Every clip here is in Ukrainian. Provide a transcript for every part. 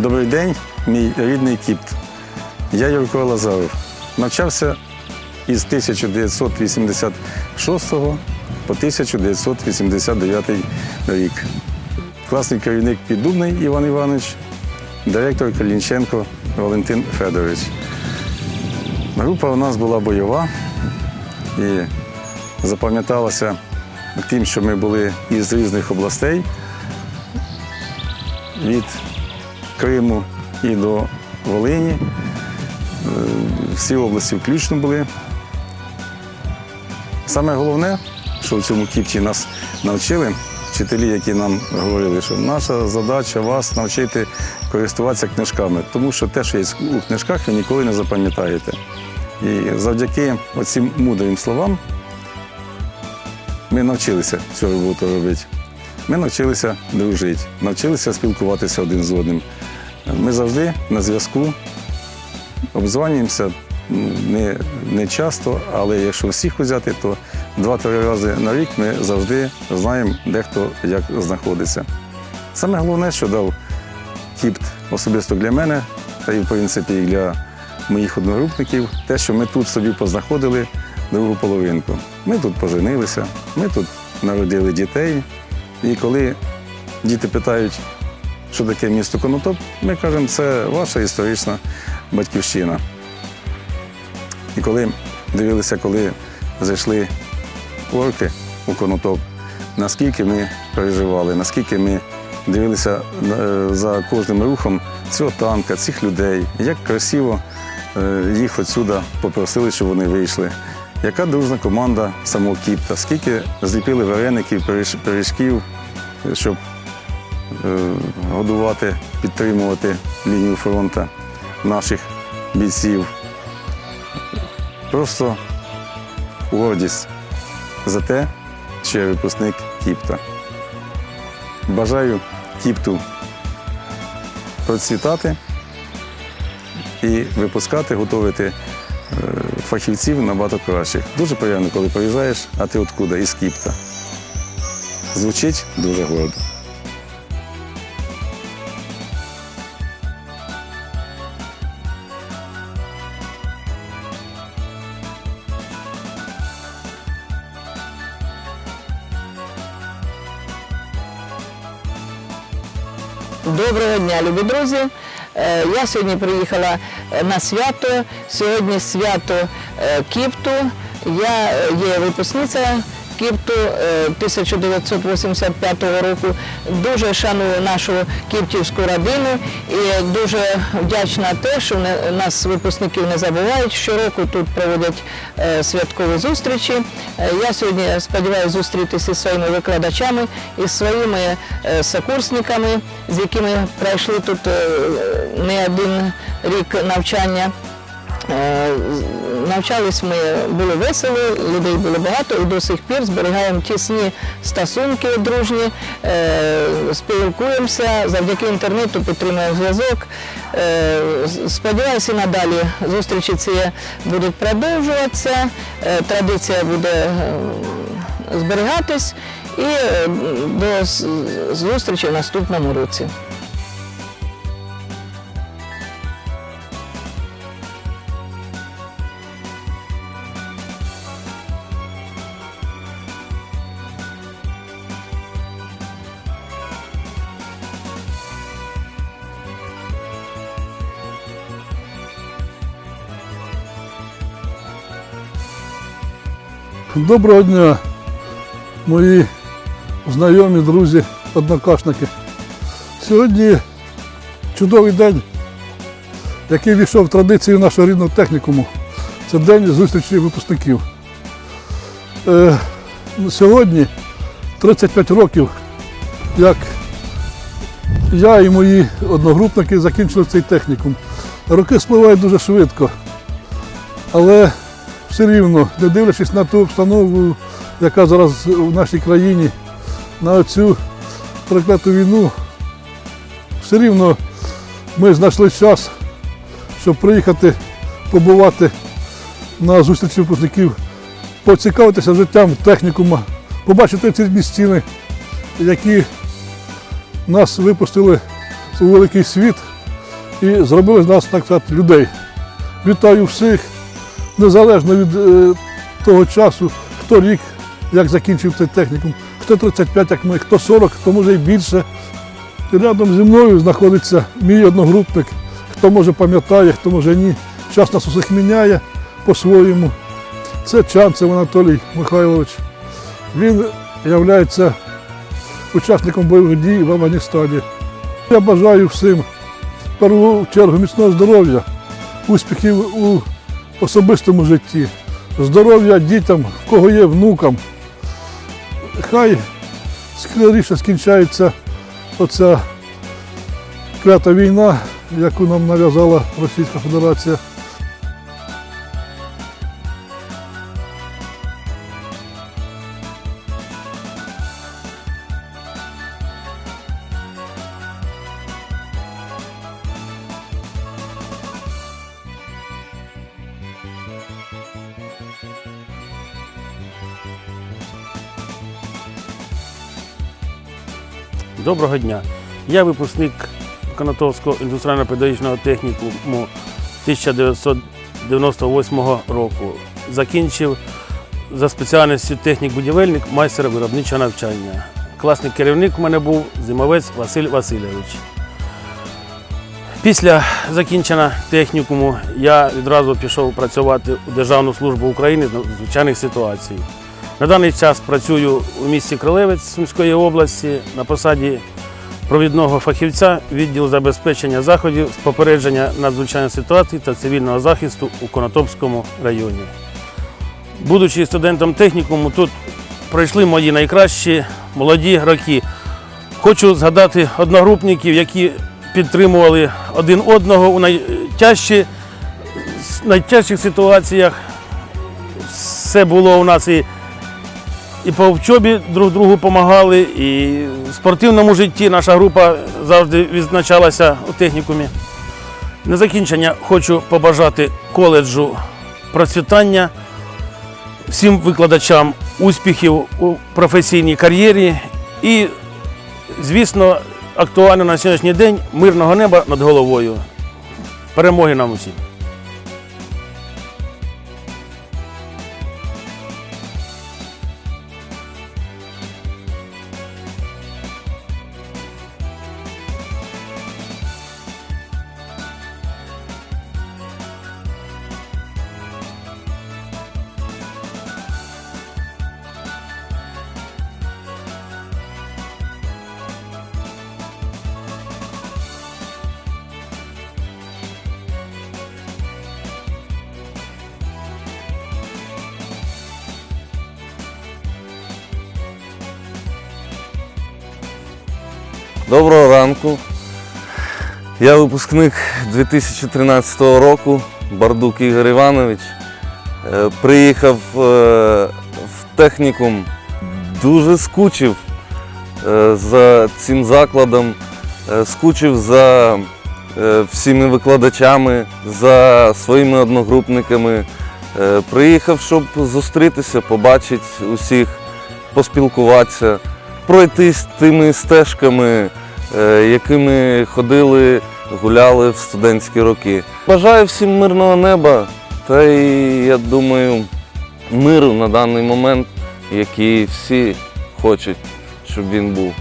Добрий день, мій рідний Кіпт. Я Юрко Лазаров. Навчався із 1986 по 1989 рік. Класний керівник Піддубний Іван Іванович, директор Калінченко Валентин Федорович. Група у нас була бойова і запам'яталася тим, що ми були із різних областей від Криму і до Волині. Е, Всі області включно були. Саме головне, що в цьому кіпті нас навчили, вчителі, які нам говорили, що наша задача вас навчити користуватися книжками, тому що те, що є у книжках, ви ніколи не запам'ятаєте. І завдяки оцим мудрим словам ми навчилися цю роботу робити. Ми навчилися дружити, навчилися спілкуватися один з одним. Ми завжди на зв'язку обзванюємося не, не часто, але якщо всіх взяти, то два-три рази на рік ми завжди знаємо, де хто як знаходиться. Саме головне, що дав Кіпт особисто для мене, та й в принципі і для моїх одногрупників, те, що ми тут собі познаходили другу половинку. Ми тут поженилися, ми тут народили дітей. І коли діти питають, що таке місто Конотоп, ми кажемо, це ваша історична батьківщина. І коли дивилися, коли зайшли орки у Конотоп, наскільки ми переживали, наскільки ми дивилися е, за кожним рухом цього танка, цих людей, як красиво е, їх отсюда попросили, щоб вони вийшли. Яка дружна команда самого Кіпта, скільки зліпили вареників, пиріжків, щоб годувати, підтримувати лінію фронту наших бійців. Просто гордість за те, що я випускник Кіпта. Бажаю Кіпту процвітати і випускати, готувати е, фахівців набагато кращих. Дуже приємно, коли приїжджаєш, а ти откуда? Із Кіпта. Звучить дуже гордо. Доброго дня, любі друзі. Е, Я сьогодні приїхала е, на свято. Сьогодні свято е, Кіпту. Я є випускниця Кіпту е, 1985 року. Дуже шаную нашу кіптівську родину і дуже вдячна те, що нас випускників не забувають. Щороку тут проводять е, святкові зустрічі. Е, Я сьогодні сподіваюся зустрітися зі своїми викладачами і своїми сокурсниками, з якими пройшли тут не один рік навчання. Е, Навчались ми, було весело, людей було багато і до сих пір зберігаємо тісні стосунки дружні, е, спілкуємося, завдяки інтернету підтримуємо зв'язок. Е, Сподіваюся, надалі зустрічі ці будуть продовжуватися, традиція буде зберігатись і до зустрічі в наступному році. Доброго дня, мої знайомі, друзі, однокашники. Сьогодні чудовий день, який війшов в традицію нашого рідного технікуму. Це день зустрічі випускників. Е, сьогодні 35 років, як я і мої одногрупники закінчили цей технікум. Роки спливають дуже швидко, але все рівно, не дивлячись на ту обстановку, яка зараз в нашій країні, на цю прокляту війну, все рівно ми знайшли час, щоб приїхати побувати на зустрічі випускників, поцікавитися життям технікума, побачити ці місцини, які нас випустили у великий світ і зробили з нас так сказати, людей. Вітаю всіх, незалежно від е, того часу, хто рік, як закінчив цей технікум, хто 35, як ми, хто 40, хто може і більше. І рядом зі мною знаходиться мій одногрупник, хто може пам'ятає, хто може ні. Час нас усіх міняє по-своєму. Це Чанцев Анатолій Михайлович. Він є учасником бойових дій в Афганістані. Я бажаю всім в першу чергу міцного здоров'я, успіхів у особистому житті, здоров'я дітям, в кого є внукам. Хай скоріше скінчається оця клята війна, яку нам нав'язала Російська Федерація. Доброго дня. Я випускник Конотопського індустріально-педагогічного технікуму 1998 року. Закінчив за спеціальністю технік-будівельник майстер виробничого навчання. Класний керівник у мене був зимовець Василь Васильович. Після закінчення технікуму я відразу пішов працювати у Державну службу України з надзвичайних ситуацій. На даний час працюю у місті Кролевець Сумської області на посаді провідного фахівця відділу забезпечення заходів з попередження надзвичайних ситуацій та цивільного захисту у Конотопському районі. Будучи студентом технікуму, тут пройшли мої найкращі молоді роки. Хочу згадати одногрупників, які підтримували один одного у найтяжчі, найтяжчих ситуаціях. Все було у нас і і по вчобі друг другу допомагали, і в спортивному житті наша група завжди відзначалася у технікумі. На закінчення хочу побажати коледжу процвітання, всім викладачам успіхів у професійній кар'єрі і, звісно, актуально на сьогоднішній день мирного неба над головою. Перемоги нам усім! Доброго ранку. Я випускник 2013 року, Бардук Ігор Іванович. Е, Приїхав е, в технікум, дуже скучив е, за цим закладом, скучив за всіми викладачами, за своїми одногрупниками. Приїхав, щоб зустрітися, побачити усіх, поспілкуватися пройтись тими стежками, якими ходили, гуляли в студентські роки. Бажаю всім мирного неба та й, я думаю, миру на даний момент, який всі хочуть, щоб він був.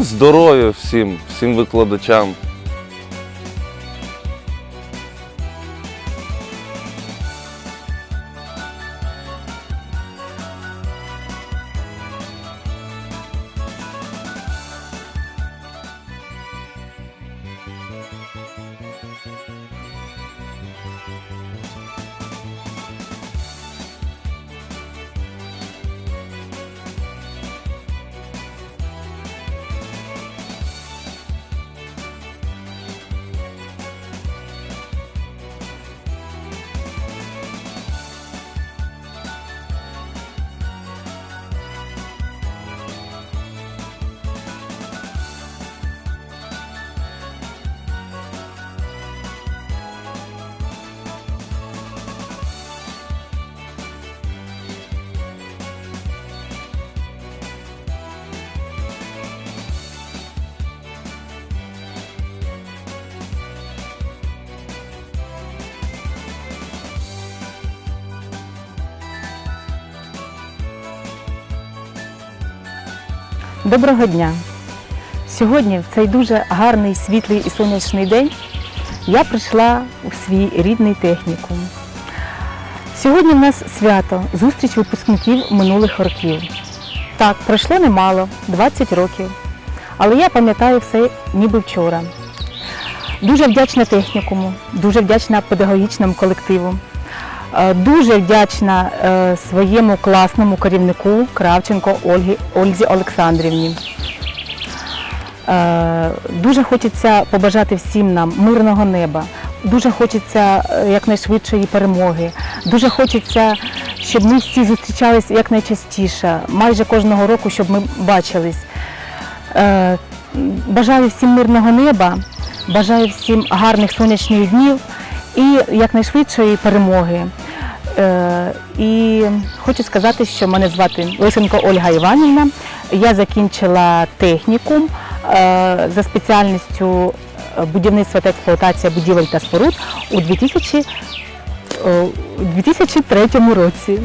Здоров'я всім, всім викладачам. Доброго дня! Сьогодні, в цей дуже гарний, світлий і сонячний день, я прийшла у свій рідний технікум. Сьогодні в нас свято, зустріч випускників минулих років. Так, пройшло немало, 20 років. Але я пам'ятаю все ніби вчора. Дуже вдячна технікуму, дуже вдячна педагогічному колективу. Е, Дуже вдячна е, своєму класному керівнику Кравченко Ольгі, Ользі Олександрівні. Е, Дуже хочеться побажати всім нам мирного неба. Дуже хочеться якнайшвидшої перемоги. Дуже хочеться, щоб ми всі зустрічались якнайчастіше, майже кожного року, щоб ми бачились. Бажаю всім мирного неба, бажаю всім гарних сонячних днів і якнайшвидшої перемоги. Е, І хочу сказати, що мене звати Лисенко Ольга Іванівна. Я закінчила технікум е, за спеціальністю е, будівництва та експлуатація будівель та споруд у 2000, е, у 2003 році.